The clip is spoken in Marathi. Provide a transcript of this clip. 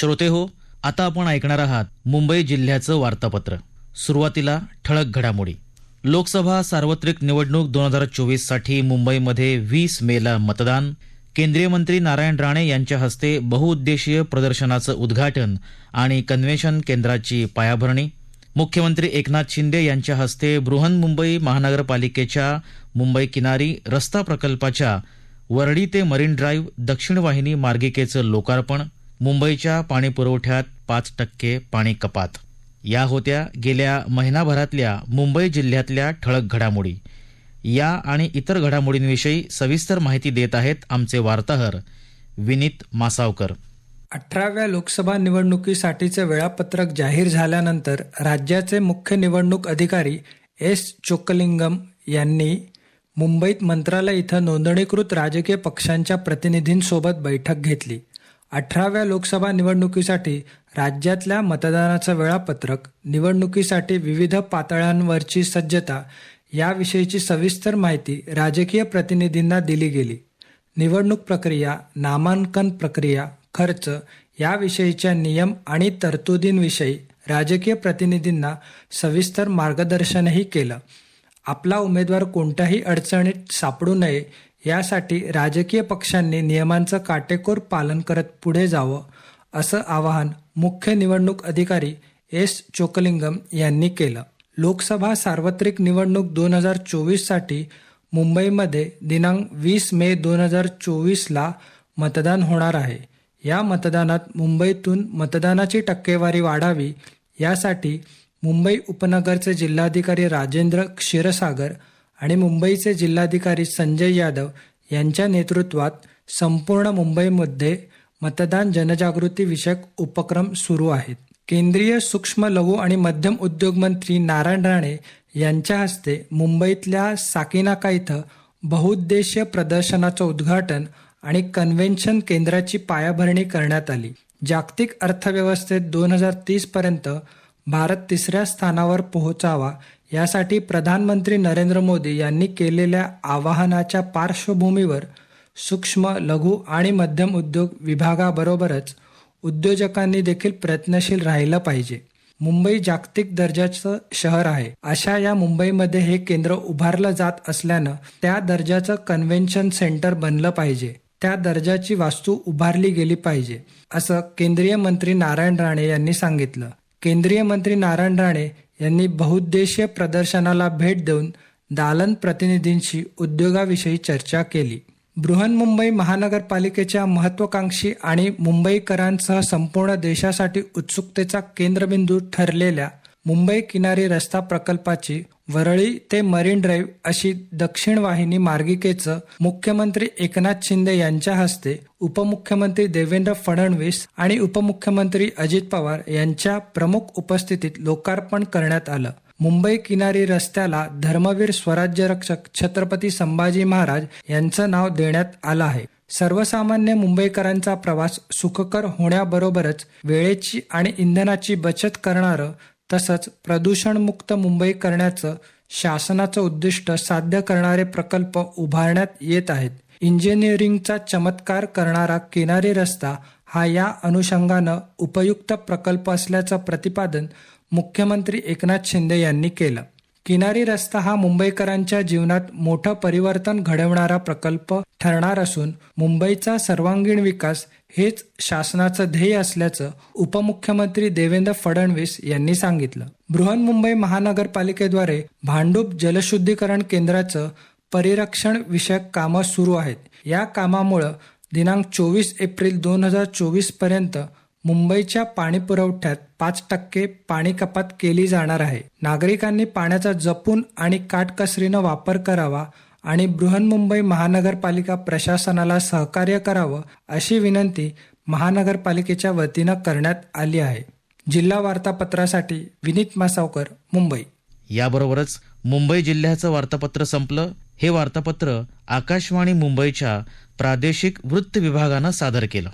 श्रोते हो आता आपण ऐकणार आहात मुंबई जिल्ह्याचं वार्तापत्र. सुरुवातीला ठळक घडामोडी. लोकसभा सार्वत्रिक निवडणूक दोन हजार चोवीससाठी मुंबईमध्ये वीस मेला मतदान. केंद्रीय मंत्री नारायण राणे यांच्या हस्ते बहुउद्देशीय प्रदर्शनाचं उद्घाटन आणि कन्व्हेन्शन केंद्राची पायाभरणी. मुख्यमंत्री एकनाथ शिंदे यांच्या हस्ते बृहन्मुंबई महानगरपालिकेच्या मुंबई किनारी रस्ता प्रकल्पाच्या वरळी ते मरीन ड्राईव्ह दक्षिण वाहिनी मार्गिकेचं लोकार्पण. मुंबईच्या पाणीपुरवठ्यात पाच टक्के पाणी कपात. या होत्या गेल्या महिनाभरातल्या मुंबई जिल्ह्यातल्या ठळक घडामोडी. या आणि इतर घडामोडींविषयी सविस्तर माहिती देत आहेत आमचे वार्ताहर विनीत मासावकर. अठराव्या लोकसभा निवडणुकीसाठीचे वेळापत्रक जाहीर झाल्यानंतर राज्याचे मुख्य निवडणूक अधिकारी एस चोकलिंगम यांनी मुंबईत मंत्रालय इथं नोंदणीकृत राजकीय पक्षांच्या प्रतिनिधींसोबत बैठक घेतली. अठराव्या लोकसभा निवडणुकीसाठी राज्यातल्या मतदानाचं वेळापत्रक निवडणुकीसाठी विविध पातळ्यांवरची सज्जता याविषयीची सविस्तर माहिती राजकीय प्रतिनिधींना दिली गेली. निवडणूक प्रक्रिया नामांकन प्रक्रिया खर्च याविषयीच्या नियम आणि तरतुदींविषयी राजकीय प्रतिनिधींना सविस्तर मार्गदर्शनही केलं. आपला उमेदवार कोणत्याही अडचणीत सापडू नये यासाठी राजकीय पक्षांनी नियमांचं काटेकोर पालन करत पुढे जावं असं आवाहन मुख्य निवडणूक अधिकारी एस चोकलिंगम यांनी केलं. लोकसभा सार्वत्रिक निवडणूक दोन हजार चोवीससाठी मुंबईमध्ये दिनांक वीस मे दोन हजार चोवीसला मतदान होणार आहे. या मतदानात मुंबईतून मतदानाची टक्केवारी वाढावी यासाठी मुंबई उपनगरचे जिल्हाधिकारी राजेंद्र क्षीरसागर आणि मुंबईचे जिल्हाधिकारी संजय यादव यांच्या नेतृत्वात संपूर्ण मुंबईमध्ये मतदान जनजागृती विषयक उपक्रम सुरू आहेत. केंद्रीय सूक्ष्म लघु आणि मध्यम उद्योग मंत्री नारायण राणे यांच्या हस्ते मुंबईतल्या साकिनाका इथं बहुउद्देशीय प्रदर्शनाचं उद्घाटन आणि कन्व्हेन्शन केंद्राची पायाभरणी करण्यात आली. जागतिक अर्थव्यवस्थेत दोन हजार तीस पर्यंत भारत तिसऱ्या स्थानावर पोहोचावा यासाठी प्रधानमंत्री नरेंद्र मोदी यांनी केलेल्या आवाहनाच्या पार्श्वभूमीवर सूक्ष्म लघु आणि मध्यम उद्योग विभागाबरोबरच उद्योजकांनी देखील प्रयत्नशील राहिलं पाहिजे. मुंबई जागतिक दर्जाचं शहर आहे. अशा या मुंबईमध्ये हे केंद्र उभारलं जात असल्यानं त्या दर्जाचं कन्व्हेन्शन सेंटर बनलं पाहिजे. त्या दर्जाची वास्तू उभारली गेली पाहिजे असं केंद्रीय मंत्री नारायण राणे यांनी सांगितलं. केंद्रीय मंत्री नारायण राणे यांनी बहुउद्देशीय प्रदर्शनाला भेट देऊन दालन प्रतिनिधींशी उद्योगाविषयी चर्चा केली. बृहन्मुंबई महानगरपालिकेच्या महत्वाकांक्षी आणि मुंबईकरांसह संपूर्ण देशासाठी उत्सुकतेचा केंद्रबिंदू ठरलेल्या मुंबई किनारी रस्ता प्रकल्पाची वरळी ते मरीन ड्राईव्ह अशी दक्षिण वाहिनी मार्गिकेचं मुख्यमंत्री एकनाथ शिंदे यांच्या हस्ते उपमुख्यमंत्री देवेंद्र फडणवीस आणि उपमुख्यमंत्री अजित पवार यांच्या प्रमुख उपस्थितीत लोकार्पण करण्यात आलं. मुंबई किनारी रस्त्याला धर्मवीर स्वराज्य रक्षक छत्रपती संभाजी महाराज यांचं नाव देण्यात आलं आहे. सर्वसामान्य मुंबईकरांचा प्रवास सुखकर होण्याबरोबरच वेळेची आणि इंधनाची बचत करणारं तसंच प्रदूषणमुक्त मुंबई करण्याचं शासनाचं उद्दिष्ट साध्य करणारे प्रकल्प उभारण्यात येत आहेत. इंजिनिअरिंगचा चमत्कार करणारा किनारी रस्ता हा या अनुषंगानं उपयुक्त प्रकल्प असल्याचं प्रतिपादन मुख्यमंत्री एकनाथ शिंदे यांनी केलं. किनारी रस्ता हा मुंबईकरांच्या जीवनात मोठं परिवर्तन घडवणारा प्रकल्प ठरणार असून मुंबईचा सर्वांगीण विकास हेच शासनाचं ध्येय असल्याचं उपमुख्यमंत्री देवेंद्र फडणवीस यांनी सांगितलं. बृहन्मुंबई महानगरपालिकेद्वारे भांडूप जलशुद्धीकरण केंद्राचं परिरक्षण विषयक कामं सुरू आहेत. या कामामुळं दिनांक चोवीस एप्रिल दोन हजार चोवीसपर्यंत मुंबईच्या पाणी पुरवठ्यात पाच टक्के पाणी कपात केली जाणार आहे. नागरिकांनी पाण्याचा जपून आणि काटकसरीनं वापर करावा आणि बृहन्मुंबई महानगरपालिका प्रशासनाला सहकार्य करावं अशी विनंती महानगरपालिकेच्या वतीनं करण्यात आली आहे. जिल्हा वार्तापत्रासाठी विनीत मासावकर मुंबई. याबरोबरच मुंबई जिल्ह्याचं वार्तापत्र संपलं. हे वार्तापत्र आकाशवाणी मुंबईच्या प्रादेशिक वृत्त विभागानं सादर केलं.